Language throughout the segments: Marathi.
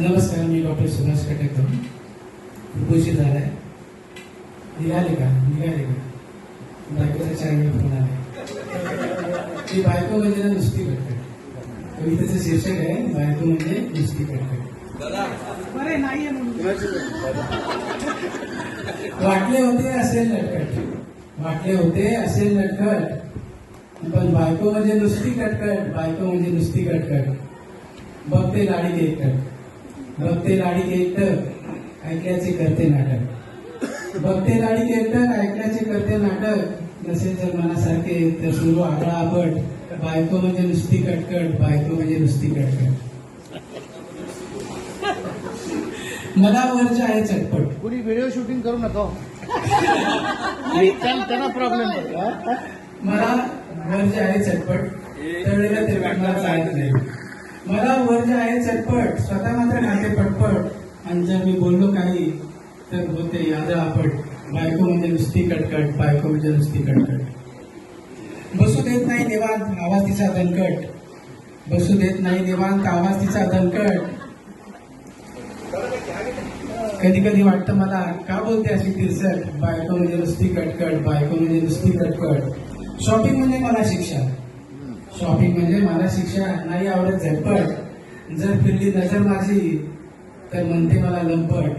नमस्कार मी डॉक्टर सुभाष कटेकर. उपोषित झालाय. निघाले का? निघाले का? बायकोचा वेळ फोन आला ती बायको म्हणजे ना नुसती कटकट कवितेचं शीर्षक आहे बायको म्हणजे नुसती कटकट वाटले होते असेल नटकट वाटले होते असेल नटकट पण बायको म्हणजे नुसती कटकट बायको म्हणजे नुसती कटकट. बघते लाडी एकटक बघते लाडी एकटक ऐकल्याचे करते नाटक. बघते लाडी एकटक ऐकल्याचे करते नाटक. नसेल जर मनासारखे तर सुरू आगळा आपट बायको म्हणजे नुसती कटकट बायको म्हणजे नुसती कटकट. मला वरचे आहे चटपट. कुणी व्हिडिओ शूटिंग करू नका. त्यां- त्यांना प्रॉब्लेम मला वर जे आहे चटपट त्यावेळेला ते वाटणार चालत नाही. मला वर जे आहे चटपट स्वतः मात्र नाते पटपट. आणि जर मी बोललो काही तर होते यादा आपट बायको म्हणजे नुसती कटकट बायको म्हणजे नुसती कटकट. बसू देत नाही निवांत आवाज तिचा दणकट. बसू देत नाही निवांत आवाज तिचा दणकट. कधी कधी वाटतं मला का बोलते अशी तिरसट? बायको म्हणजे नुसती कटकट बायको म्हणजे नुसती कटकट. शॉपिंग म्हणजे मला शिक्षा. शॉपिंग म्हणजे मला शिक्षा नाही आवडत झटपट. जर फिरली नजर माझी तर म्हणते मला लंपट.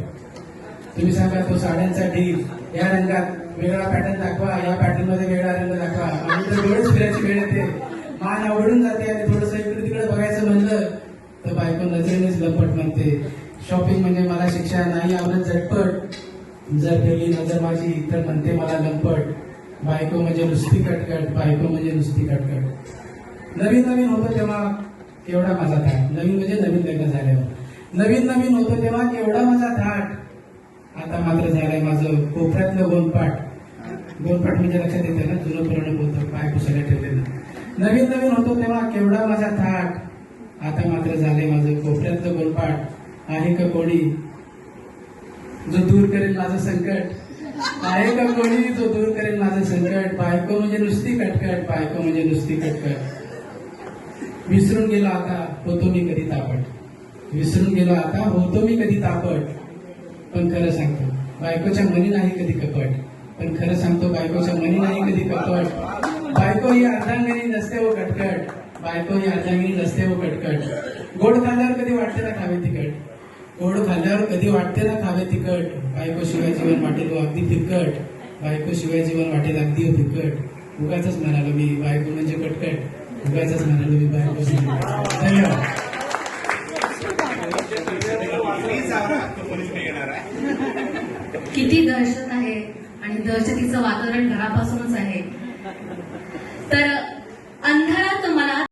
तुम्ही सांगा तो साड्यांचा ढील. या रंगात वेगळा पॅटर्न दाखवा या पॅटर्नमध्ये वेगळा रंग दाखवा. आणि तर डोळेच फिरायची वेळ येते. मान आवडून जाते आणि थोडस इकडे तिकडे बघायचं म्हणलं तर बायको नजरेनेच लंपट म्हणते. शॉपिंग म्हणजे मला शिक्षा नाही आवडत झटपट. जर फिरली नजर माझी तर म्हणते मला लंपट. बायको म्हणजे नुसती कटकट बायको म्हणजे नुसती कटकट. नवीन नवीन होतं तेव्हा केवढा माझा थाट. नवीन म्हणजे नवीन लग्न झाल्यावर. नवीन नवीन होतं तेव्हा केवढा माझा थाट. आता मात्र झालंय माझं कोपऱ्यातलं गोनपाट गोनपाट म्हणजे लक्षात येते ना जुनं पुराण होतं पाय पुसायला ठेवलेलं. नवीन नवीन होतो तेव्हा केवढा माझा थाट. आता मात्र झालंय माझं कोपऱ्यातलं गोनपाट आहे का कोणी? जो दूर करेल माझं संकट. आहे का कोणी? तो दूर करेल माझं संकट. बायको म्हणजे नुसती कटकट. बायको म्हणजे नुसती कटकट. विसरून गेलो आता होतो मी कधी तापट. विसरून गेलो आता होतो मी कधी तापट. पण खरं सांगतो बायकोच्या मनी नाही कधी कपट. पण खरं सांगतो बायकोच्या मनी नाही कधी कपट. बायको ही अर्धांगिनी नसते व कटकट. बायको ही अर्धांगिनी नसते व कटकट. गोड खाल्ल्यावर कधी वाटते ना खावे तिकट गोड खाल्ल्यावर कधी वाटते ना खावे तिखट? बायको शिवाय जीवन वाटेल हो, अगदी तिखट बायको शिवाय जीवन वाटेल अगदी हो, तिखट उगाच म्हणालो मी बायको म्हणजे कटकट. उगाच म्हणालो मी बायको धन्यवाद. किती दहशत आहे आणि दहशतीचं वातावरण घरापासूनच आहे. तर